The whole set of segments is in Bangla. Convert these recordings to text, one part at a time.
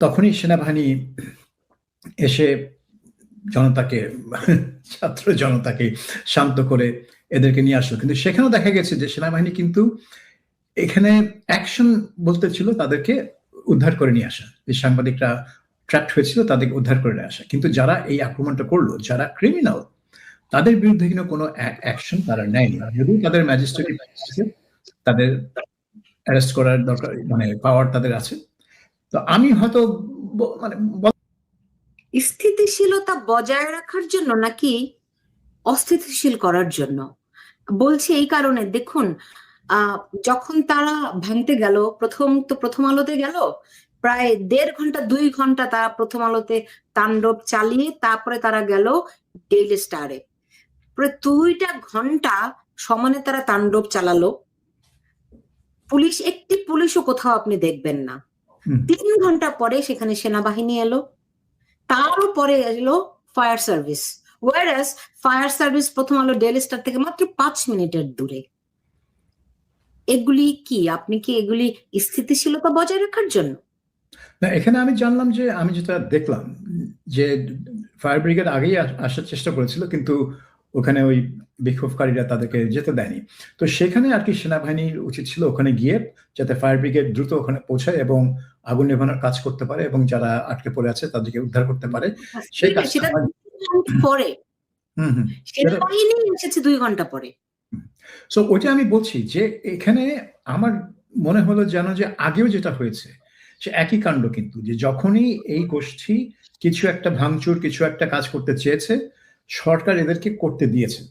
তখনই সেনাবাহিনী এসে জনতাকে, ছাত্র জনতাকে শান্ত করে এদেরকে নিয়ে আসলো। কিন্তু সেখানেও দেখা গেছে যে সেনাবাহিনী কিন্তু এখানে অ্যাকশন বলতে ছিল তাদেরকে উদ্ধার করে নিয়ে আসা। যে সাংবাদিকরা ট্র্যাপ হয়েছিল তাদেরকে উদ্ধার করে নিয়ে আসা। কিন্তু যারা এই আক্রমণটা করল, যারা ক্রিমিনাল তাদের বিরুদ্ধে কিন্তু কোনো অ্যাকশন তারা নেয়নি। যদিও তাদের ম্যাজিস্ট্রেট তাদের অ্যারেস্ট করার দরকার মানে পাওয়ার তাদের আছে তো আমি হয়তো মানে স্থিতিশীলতা বজায় রাখার জন্য নাকি অস্থিতিশীল করার জন্য? বলছি এই কারণে, দেখুন যখন তারা ভাঙতে গেল, প্রথম তো প্রথম আলোতে গেল, প্রায় দেড় ঘণ্টা, দুই ঘণ্টা তারা প্রথম আলোতে তাণ্ডব চালিয়ে তারপরে তারা গেল ডেইলি স্টারে দুইটা ঘণ্টা সমানে তারা তাণ্ডব চালালো। পুলিশ, একটি পুলিশও কোথাও আপনি দেখবেন না। তিন ঘণ্টা পরে সেখানে সেনাবাহিনী এলো তারও পরে এলো fire service Warsaw fire service Prothom Alo Daily star থেকে মাত্র পাঁচ মিনিটের দূরে। এগুলি কি? আপনি কি এগুলি স্থিতিশীলতা বজায় রাখার জন্য? না এখানে আমি জানলাম যে আমি যেটা দেখলাম যে ফায়ার ব্রিগেড আগেই আসার চেষ্টা করেছিল কিন্তু ওখানে ওই বিক্ষোভকারীরা তাদেরকে যেতে দেয়নি। তো সেখানে আর কি সেনাবাহিনীর উচিত ছিল ওখানে গিয়ে যাতে ফায়ার ব্রিগেড দ্রুত ওখানে পৌঁছায় এবং আগুন নেভানোর কাজ করতে পারে এবং যারা আটকে পড়ে আছে তাদেরকে উদ্ধার করতে পারে। সেই কাজটা পরে। এসেছে দুই ঘণ্টা পরে। সো ওইটা আমি বলছি যে এখানে আমার মনে হলো যেন যে আগেও যেটা হয়েছে সে একই কাণ্ড কিন্তু যে যখনই এই গোষ্ঠী কিছু একটা ভাঙচুর কিছু একটা কাজ করতে চেয়েছে সরকার এদেরকে করতে দিয়েছে।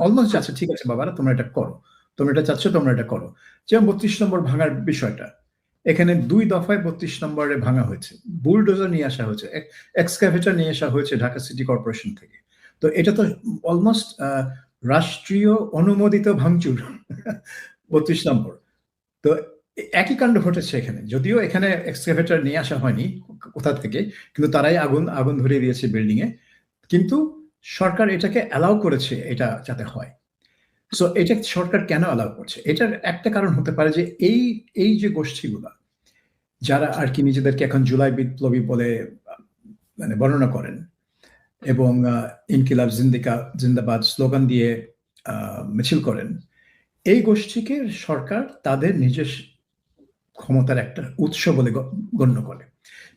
অলমোস্ট যাচ্ছে ঠিক আছে বাবারা তোমরা এটা করো। তোমরা এটা চাচ্ছ তোমরা এটা করো। যেমন বত্রিশ নম্বর ভাঙার বিষয়টা এখানে দুই দফায় বত্রিশ নম্বরে ভাঙা হয়েছে। বুলডোজার নিয়ে আসা হয়েছে এক্সকাভেটার নিয়ে আসা হয়েছে ঢাকা সিটি কর্পোরেশন থেকে। তো এটা তো অলমোস্ট রাষ্ট্রীয় অনুমোদিত ভাঙচুর বত্রিশ নম্বর। তো একই কাণ্ড ঘটেছে এখানে। যদিও এখানে এক্সকাভেটার নিয়ে আসা হয়নি কোথা থেকে কিন্তু তারাই আগুন আগুন ধরিয়ে দিয়েছে বিল্ডিং এ কিন্তু সরকার এটাকে অ্যালাউ করেছে এটা যাতে হয়। সো এটা সরকার কেন অ্যালাউ করছে? এটার একটা কারণ হতে পারে যে এই এই যে গোষ্ঠীগুলা, যারা আর কি নিজেদেরকে এখন জুলাই বিপ্লবী বলে মানে বর্ণনা করেন এবং ইনকিলাব, জিন্দিকা, জিন্দাবাদ স্লোগান দিয়ে মিছিল করেন, এই গোষ্ঠীকে সরকার তাদের নিজের ক্ষমতার একটা উৎস বলে গণ্য করে।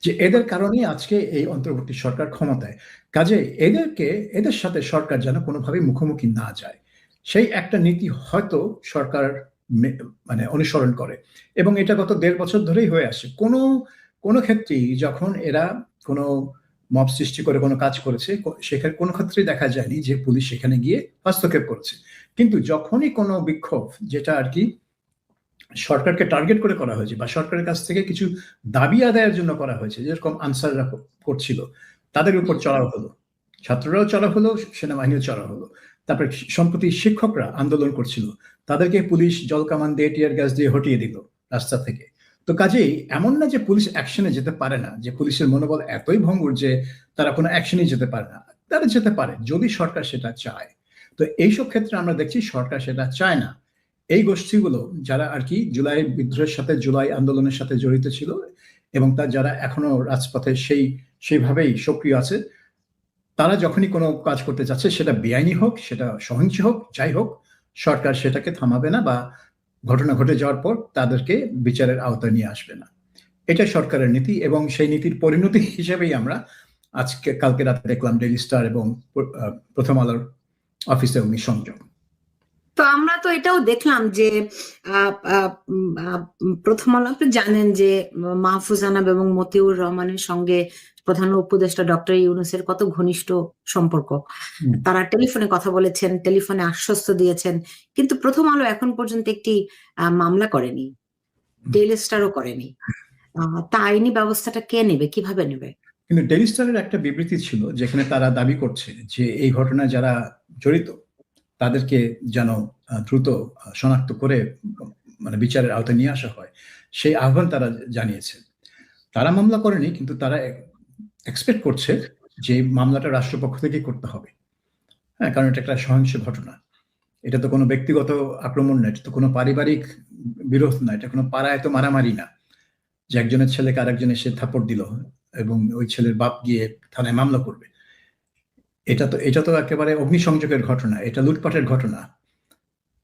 যে এদের কারণেই আজকে এই অন্তর্বর্তী সরকার ক্ষমতায় কাজে এদেরকে, এদের সাথে সরকার যেন কোনোভাবে মুখোমুখি না যায়। সেই একটা নীতি হয়তো সরকার মানে অনুসরণ করে। এবং এটা গত দেড় বছর ধরেই হয়ে আসে কোনো কোনো ক্ষেত্রেই যখন এরা কোনো মব সৃষ্টি করে, কোনো কাজ করেছে সেখানে কোনো ক্ষেত্রেই দেখা যায়নি যে পুলিশ সেখানে গিয়ে হস্তক্ষেপ করছে। কিন্তু যখনই কোনো বিক্ষোভ, যেটা আর কি সরকারকে টার্গেট করে করা হয়েছে বা সরকারের কাছ থেকে কিছু দাবি আদায়ের জন্য করা হয়েছে যেরকম আনসাররা করছিল তাদের উপর চড়াও হলো। ছাত্ররাও চড়া হলো সেনাবাহিনীও চড়া হলো। তারপরে সম্প্রতি শিক্ষকরা আন্দোলন করছিল। তাদেরকে পুলিশ জল কামান দিয়ে টিয়ার গ্যাস দিয়ে হটিয়ে দিল রাস্তা থেকে। তো কাজেই এমন না যে পুলিশ অ্যাকশনে যেতে পারে না যে পুলিশের মনোবল এতই ভঙ্গুর যে তারা কোনো অ্যাকশনে যেতে পারে না। তারা যেতে পারে যদি সরকার সেটা চায়। তো এইসব ক্ষেত্রে আমরা দেখছি সরকার সেটা চায় না। এই গোষ্ঠীগুলো যারা আর কি জুলাই বিদ্রোহের সাথে, জুলাই আন্দোলনের সাথে জড়িত ছিল এবং তার যারা এখনও রাজপথে সেই, সেইভাবেই সক্রিয় আছে, তারা যখনই কোনো কাজ করতে চাচ্ছে সেটা বেআইনি হোক, সেটা সহিংস হোক, যাই হোক, সরকার সেটাকে থামাবে না বা ঘটনা ঘটে যাওয়ার পর তাদেরকে বিচারের আওতায় নিয়ে আসবে না। এটা সরকারের নীতি এবং সেই নীতির পরিণতি হিসেবেই আমরা আজকে, কালকে রাতে দেখলাম ডেলি স্টার এবং প্রথম আলোর অফিসে উনি সংযোগ তো আমরা তো এটাও দেখলাম যে প্রথম আলো আপনি জানেন যে মাহফুজ আনাব এবং মতিউর রহমানের সঙ্গে প্রধান উপদেষ্টা ডক্টর ইউনুসের কত ঘনিষ্ঠ সম্পর্ক। তারা টেলিফোনে কথা বলেছেন টেলিফোনে আশ্বস্ত দিয়েছেন কিন্তু প্রথম আলো এখন পর্যন্ত একটি মামলা করেনি। ডেইলি স্টারও করেনি। তা আইনি ব্যবস্থাটা কে নেবে কীভাবে নেবে? কিন্তু ডেইলি স্টারের একটা বিবৃতি ছিল যেখানে তারা দাবি করছে যে এই ঘটনায় যারা জড়িত তাদেরকে যেন দ্রুত শনাক্ত করে মানে বিচারের আওতায় নিয়ে আসা হয়। সেই আহ্বান তারা জানিয়েছে। তারা মামলা করেনি, কিন্তু তারা এক্সপেক্ট করছে যে মামলাটা রাষ্ট্রপক্ষ থেকে করতে হবে। হ্যাঁ কারণ এটা একটা সহিংস ঘটনা। এটা তো কোনো ব্যক্তিগত আক্রমণ না এটা তো কোনো পারিবারিক বিরোধ না এটা কোনো পাড়ায় তো মারামারি না। যে একজনের ছেলেকে আরেকজন এসে থাপড় দিল এবং ওই ছেলের বাপ গিয়ে থানায় মামলা করবে। এটা তো এটা তো একেবারে অগ্নিসংযোগের ঘটনা এটা লুটপাটের ঘটনা।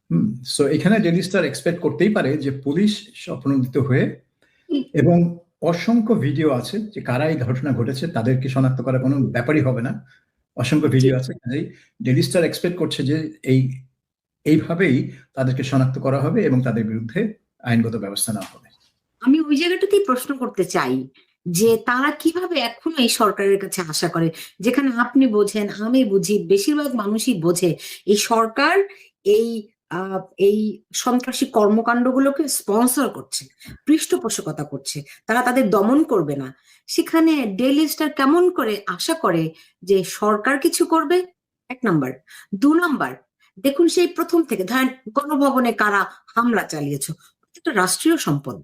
হুম সো এখানে ডেলি স্টার এক্সপেক্ট করতেই পারে যে পুলিশ স্বপ্নদিত হয়ে এবং অসংখ্য ভিডিও আছে যে কারা এই ঘটনা ঘটেছে তাদেরকে শনাক্ত করা কোনো ব্যাপারই হবে না। অসংখ্য ভিডিও আছে কাজেই ডেলি স্টার এক্সপেক্ট করছে যে এই এইভাবেই তাদেরকে শনাক্ত করা হবে এবং তাদের বিরুদ্ধে আইনগত ব্যবস্থা নেওয়া হবে। আমি ওই জায়গাটাতেই প্রশ্ন করতে চাই যে তারা কীভাবে এখন এই সরকারের কাছে আশা করে? যেখানে আপনি বোঝেন, আমি বুঝি, বেশিরভাগ মানুষই বোঝে, এই সরকার এই এই সন্ত্রাসী কর্মকাণ্ডগুলোকে স্পন্সর করছে, পৃষ্ঠপোষকতা করছে, তারা তাদের দমন করবে না। সেখানে ডেইলি স্টার কেমন করে আশা করে যে সরকার কিছু করবে? এক নাম্বার দু নাম্বার দেখুন সেই প্রথম থেকে, ধরেন গণভবনে কারা হামলা চালিয়েছ? একটা রাষ্ট্রীয় সম্পদ।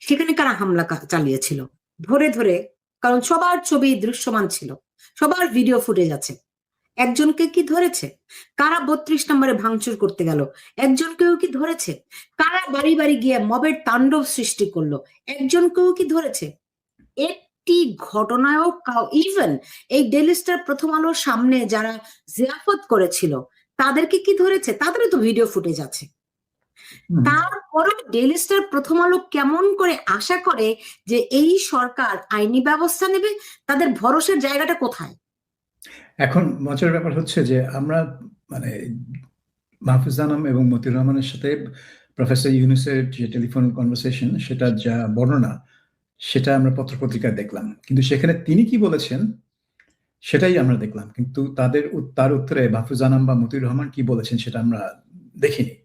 সেখানে কারা হামলা চালিয়েছিল? ধরে ধরে, কারণ সবার ছবি দৃশ্যমান ছিল। সবার ভিডিও ফুটেজ আছে। একজনকে কি ধরেছে? কারা বত্রিশ নম্বরে ভাঙচুর করতে গেল? একজনকেও কি ধরেছে? কারা বাড়ি বাড়ি গিয়ে মবের তাণ্ডব সৃষ্টি করল? একজনকেও কি ধরেছে? একটি ঘটনায়ও কাউ ইভেন এই ডেলি স্টার প্রথম আলোর সামনে যারা জিয়াফত করেছিল, তাদেরকে কি ধরেছে? তাদেরও তো ভিডিও ফুটেজ আছে। তারপরে ডেইলি স্টার প্রথম আলো কেমন করে আশা করে যে এই সরকার আইনি ব্যবস্থা নেবে তাদের ভরসার জায়গাটা কোথায়? এখন মজার ব্যাপার হচ্ছে যে আমরা মানে মাহফুজ আনাম এবং মতিউর রহমানের সাথে প্রফেসর ইউনুসের যে টেলিফোন কনভারসেশন সেটা যা বর্ণনা সেটা আমরা পত্রপত্রিকায় দেখলাম। কিন্তু সেখানে তিনি কি বলেছেন সেটাই আমরা দেখলাম। কিন্তু তাদের তার উত্তরে মাহফুজ আনাম বা মতিউর রহমান কি বলেছেন সেটা আমরা দেখিনি।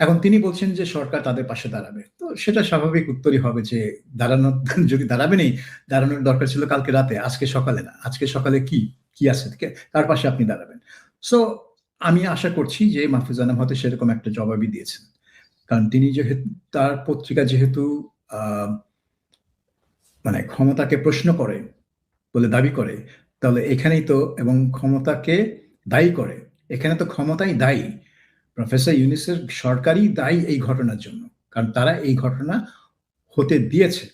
এখন তিনি বলছেন যে সরকার তাদের পাশে দাঁড়াবে। তো সেটা স্বাভাবিক উত্তরই হবে যে দাঁড়ানোর, যদি দাঁড়াবে নেই, দাঁড়ানোর দরকার ছিল কালকে রাতে, আজকে সকালে না। আজকে সকালে কি কি আছে কার পাশে আপনি দাঁড়াবেন। সো আমি আশা করছি যে মাহফুজ আনাম হয়তো সেরকম একটা জবাবই দিয়েছেন। কারণ তিনি যেহেতু, তার পত্রিকা যেহেতু মানে ক্ষমতাকে প্রশ্ন করে বলে দাবি করে, তাহলে এখানেই তো, এবং ক্ষমতাকে দায়ী করে। এখানে তো ক্ষমতাই দায়ী। প্রফেসর ইউনিসের সরকারই দায়ী এই ঘটনার জন্য, কারণ তারা এই ঘটনা হতে দিয়েছে।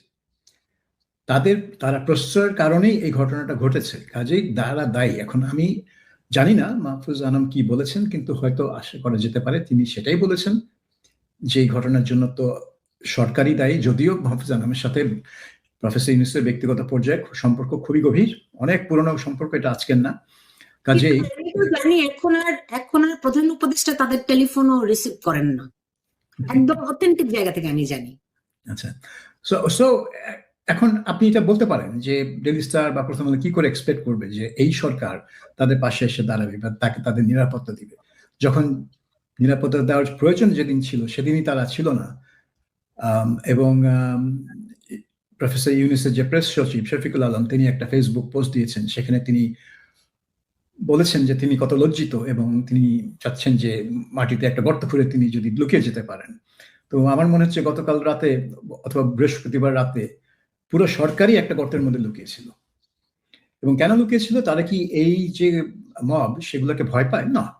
তাদের, তারা প্রশ্রয়ের কারণেই এই ঘটনাটা ঘটেছে, কাজেই তারা দায়ী। এখন আমি জানি না মাহফুজ আনাম কি বলেছেন, কিন্তু হয়তো আশা করা যেতে পারে তিনি সেটাই বলেছেন, যে এই ঘটনার জন্য তো সরকারি দায়ী। যদিও মাহফুজ আনামের সাথে প্রফেসর ইউনুসের ব্যক্তিগত পর্যায়ে সম্পর্ক খুবই গভীর, অনেক পুরনো সম্পর্ক, এটা আজকের না। কাজেই জানি এখন আর এখন আর প্রধান উপদেষ্টা তাদের টেলিফোনও রিসিভ করেন না। একদম অথেন্টিক জায়গা থেকে আমি জানি। আচ্ছা। সো সো এখন আপনি এটা বলতে পারেন যে ডেলি স্টার বা প্রথম আলো কি করে এক্সপেক্ট করবে যে এই সরকার তাদের পাশে এসে দাঁড়াবে বা তাকে তাদের নিরাপত্তা দিবে? যখন নিরাপত্তা দেওয়ার প্রয়োজন যেদিন ছিল সেদিনই তারা ছিল না। এবং প্রফেসর ইউনিসের যে প্রেস সচিব শফিকুল আলম তিনি একটা ফেসবুক পোস্ট দিয়েছেন সেখানে তিনি বলেছেন যে তিনি কত লজ্জিত এবং তিনি চাচ্ছেন যে মাটিতে একটা গর্ত খুঁড়ে তিনি যদি লুকিয়ে যেতে পারেন। তো আমার মনে হচ্ছে গতকাল রাতে অথবা বৃহস্পতিবার রাতে পুরো সরকারই একটা গর্তের মধ্যে লুকিয়েছিল। এবং কেন লুকিয়েছিল? তারা কি এই যে মব, সেগুলোকে ভয় পায়? না।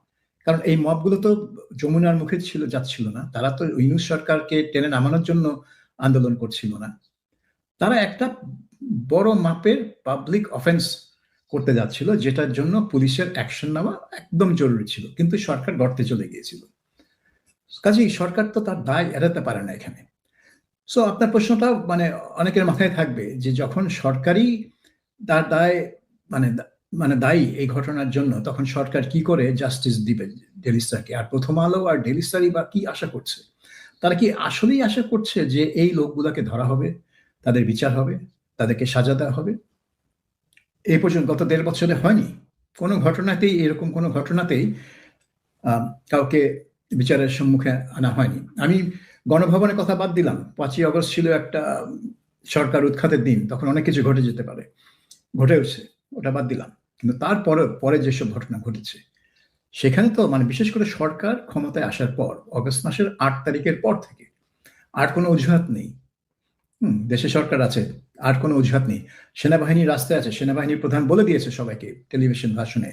কারণ এই মবগুলো তো যমুনার মুখে ছিল, যাচ্ছিল না। তারা তো ইউনুস সরকারকে টেনে নামানোর জন্য আন্দোলন করছিল না। তারা একটা বড় মাপের পাবলিক অফেন্স করতে যাচ্ছিল, যেটার জন্য পুলিশের অ্যাকশন নেওয়া একদম জরুরি ছিল, কিন্তু সরকার গর্তে চলে গিয়েছিল। কাজেই সরকার তো তার দায় এড়াতে পারে না এখানে। সো আপনার প্রশ্নটা মানে অনেকের মাথায় থাকবে যে যখন সরকারই তার দায় মানে মানে দায়ী এই ঘটনার জন্য, তখন সরকার কি করে জাস্টিস দিবে ডেলিস্টারকে আর প্রথম আলো আর ডেলিস্টারই বা কি আশা করছে? তারা কি আসলেই আশা করছে যে এই লোকগুলাকে ধরা হবে, তাদের বিচার হবে, তাদেরকে সাজা দেওয়া হবে? এই পর্যন্ত গত দেড় বছরে হয়নি। কোনো ঘটনাতেই, এরকম কোনো ঘটনাতেই কাউকে বিচারের সম্মুখে আনা হয়নি। আমি গণভবনের কথা বাদ দিলাম। পাঁচই অগস্ট ছিল একটা সরকার উৎখাতের দিন, তখন অনেক কিছু ঘটে যেতে পারে। ঘটেওছে, ওটা বাদ দিলাম। কিন্তু তারপরে পরে যেসব ঘটনা ঘটেছে, সেখানে তো মানে বিশেষ করে সরকার ক্ষমতায় আসার পর, অগস্ট মাসের আট তারিখের পর থেকে, আর কোনো অজুহাত নেই। হুম দেশে সরকার আছে আর কোনো অজুহাত নেই। সেনাবাহিনী রাস্তায় আছে সেনাবাহিনীর প্রধান বলে দিয়েছে সবাইকে টেলিভিশন ভাষণে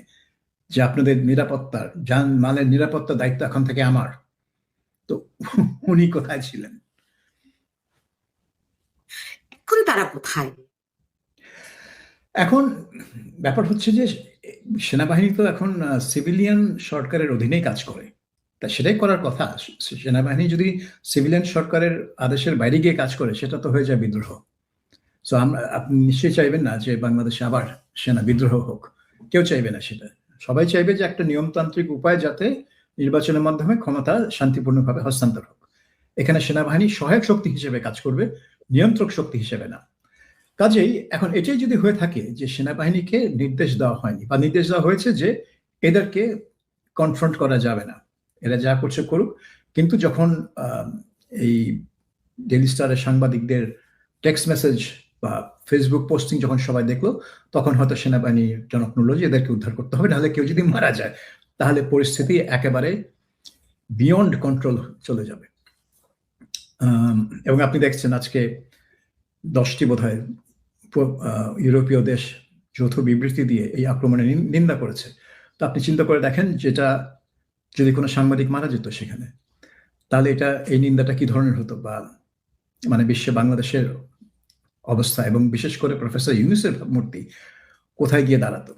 যে আপনাদের নিরাপত্তার যান মালের নিরাপত্তার দায়িত্ব এখন থেকে আমার। তো উনি কোথায় ছিলেন? এখন তারা কোথায়? এখন ব্যাপার হচ্ছে যে সেনাবাহিনী তো এখন সিভিলিয়ান সরকারের অধীনেই কাজ করে। তা সেটাই করার কথা। সেনাবাহিনী যদি সিভিলিয়ান সরকারের আদেশের বাইরে গিয়ে কাজ করে, সেটা তো হয়ে যায় বিদ্রোহ। সো আমরা আপনি নিশ্চয়ই চাইবেন না যে বাংলাদেশে আবার সেনা বিদ্রোহ হোক। কেউ চাইবে না সেটা। সবাই চাইবে যে একটা নিয়মতান্ত্রিক উপায় যাতে নির্বাচনের মাধ্যমে ক্ষমতা শান্তিপূর্ণভাবে হস্তান্তর হোক। এখানে সেনাবাহিনী সহায়ক শক্তি হিসেবে কাজ করবে, নিয়ন্ত্রক শক্তি হিসেবে না। কাজেই এখন এটাই যদি হয়ে থাকে যে সেনাবাহিনীকে নির্দেশ দেওয়া হয়নি, বা নির্দেশ দেওয়া হয়েছে যে এদেরকে কনফ্রন্ট করা যাবে না। এরা যা করছে করুক। কিন্তু যখন এই ডেলি স্টারের সাংবাদিকদের টেক্সট মেসেজ বা ফেসবুক পোস্টিং যখন সবাই দেখল, তখন হয়তো সেনাবাহিনী জনক নড়লো যে এদেরকে উদ্ধার করতে হবে, নাহলে কেউ যদি মারা যায়, তাহলে পরিস্থিতি একেবারে বিয়ন্ড কন্ট্রোল চলে যাবে। এবং আপনি দেখছেন আজকে দশটি বোধ হয় ইউরোপীয় দেশ যৌথ বিবৃতি দিয়ে এই আক্রমণের নিন্দা করেছে। তো আপনি চিন্তা করে দেখেন যেটা যদি কোনো সাংবাদিক মারা যেত সেখানে, তাহলে এটা, এই নিন্দাটা কি ধরনের হতো বা মানে বিশ্বে বাংলাদেশের অবস্থা এবং বিশেষ করে প্রফেসর ইউনুসের মূর্তি কোথায় গিয়ে দাঁড়াতো?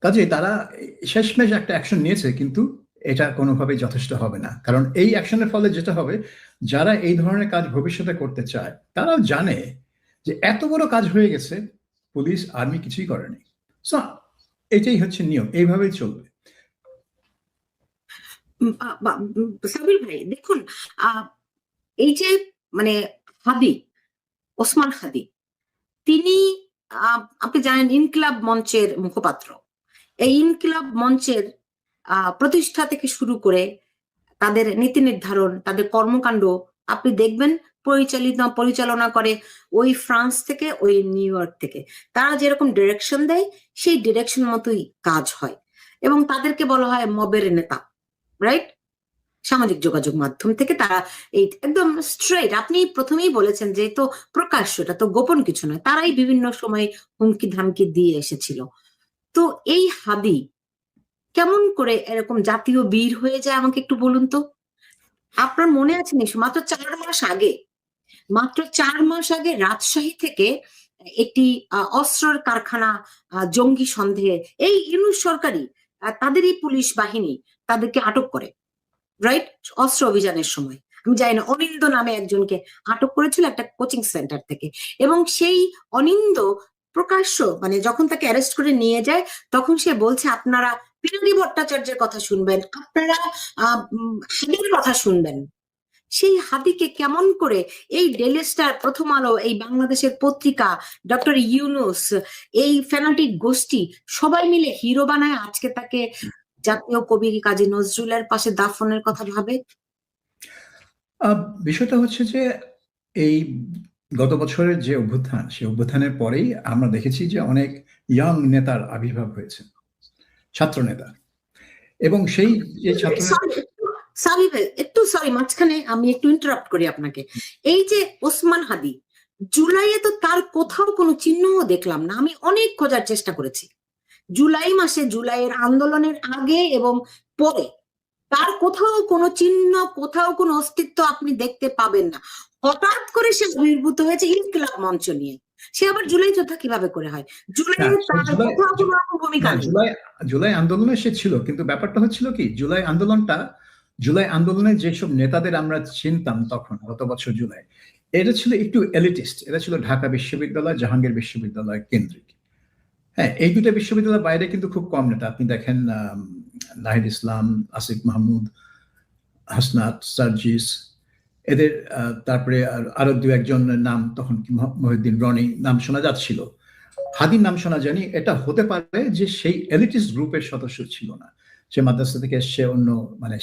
কাজে তারা শেষমেশ একটা অ্যাকশন নিয়েছে, কিন্তু এটা কোনোভাবেই যথেষ্ট হবে না। কারণ এই অ্যাকশনের ফলে যেটা হবে, যারা এই ধরনের কাজ ভবিষ্যতে করতে চায়, তারাও জানে যে এত বড় কাজ হয়ে গেছে, পুলিশ, আর্মি কিছুই করেনি। সো এটাই হচ্ছে নিয়ম, এইভাবেই চলবে। সাবির ভাই, দেখুন এই যে মানে হাদি, ওসমান হাদি, তিনি আপনি জানেন ইনকিলাব মঞ্চের মুখপাত্র। এই ইনকিলাব মঞ্চের প্রতিষ্ঠা থেকে শুরু করে তাদের নীতি নির্ধারণ, তাদের কর্মকাণ্ড, আপনি দেখবেন পরিচালিত, পরিচালনা করে ওই ফ্রান্স থেকে, ওই নিউ ইয়র্ক থেকে। তারা যেরকম ডিরেকশন দেয়, সেই ডিরেকশন মতোই কাজ হয়। এবং তাদেরকে বলা হয় মবের নেতা। রাইট সামাজিক যোগাযোগ মাধ্যম থেকে তারা এই একদম স্ট্রেট আপনি প্রথমেই বলেছেন যে তো প্রকাশ্য, এটা তো গোপন কিছু নয়, তারাই বিভিন্ন সময় হুমকি ধামকি দিয়ে এসেছিল। তো এই হাদি কেমন করে এরকম জাতীয় বীর হয়ে যায় আমাকে একটু বলুন তো? আপনার মনে আছে নিশ্চয়, মাত্র চার মাস আগে, মাত্র চার মাস আগে রাজশাহী থেকে একটি অস্ত্রের কারখানা জঙ্গি সন্দেহে, এই ইউনুস সরকারি তাদেরই পুলিশ বাহিনী তাদেরকে আটক করে রাইট অস্ত্র অভিযানের সময়। আমি জানি না, অনিন্দ নামে একজনকে আটক করেছিল একটা কোচিং সেন্টার থেকে। এবং সেই অনিন্দ প্রকাশ্য মানে যখন তাকে অ্যারেস্ট করে নিয়ে যায়, তখন সে বলছে, আপনারা পিনারি ভট্টাচার্যের কথা শুনবেন। আপনারা কথা শুনবেন। সেই হাদিকে কেমন করে এই ডেলি স্টার প্রথম আলো এই বাংলাদেশের পত্রিকা ডক্টর ইউনুস এই ফেনাটিক গোষ্ঠী সবাই মিলে হিরো বানায় আজকে তাকে জাতীয় কবি কাজী নজরুলের পাশে দাফনের কথা ভাবে? বিষয়টা হচ্ছে যে এই গত বছরের যে অভ্যুত্থান সেই অভ্যুত্থানের পরেই আমরা দেখেছি যে অনেক ইয়াং নেতার আবির্ভাব হয়েছে ছাত্র নেতা। এবং সেই যে ছাত্র ভাই একটু সরি মাঝখানে আমি একটু ইন্টারাপ্ট করি আপনাকে। এই যে ওসমান হাদি জুলাইয়ে তো তার কোথাও কোনো চিহ্নও দেখলাম না আমি অনেক খোঁজার চেষ্টা করেছি। জুলাই মাসে জুলাইয়ের আন্দোলনের আগে এবং পরে তার কোথাও কোনো চিহ্ন কোথাও কোনো অস্তিত্ব আপনি দেখতে পাবেন না। হঠাৎ করে সে আবির্ভূত হয়েছে ইনকিলাব মঞ্চ নিয়ে। সে আবার জুলাই যোদ্ধা কীভাবে করে হয়? জুলাই ভূমিকা জুলাই জুলাই আন্দোলনে সে ছিল কিন্তু ব্যাপারটা হচ্ছিল কি? জুলাই আন্দোলনটা জুলাই আন্দোলনের যেসব নেতাদের আমরা চিনতাম তখন, গত বছর জুলাই এটা ছিল একটু এলিটিস্ট এটা ছিল ঢাকা বিশ্ববিদ্যালয়, জাহাঙ্গীর বিশ্ববিদ্যালয় কেন্দ্রিক। হ্যাঁ এই দুটা বিশ্ববিদ্যালয়ের বাইরে কিন্তু খুব কম নেতা। আপনি দেখেন নাহিদ ইসলাম, আসিফ মাহমুদ, হাসনাত, সার্জিস, এদের তারপরে আরও দু একজনের নাম তখন মহিউদ্দিন রনি নাম শোনা যাচ্ছিল। হাদির নাম শোনা জানি এটা হতে পারে যে সেই এলিটিস গ্রুপের সদস্য ছিল না। সে মাদ্রাসা থেকে এসছে অন্য মানে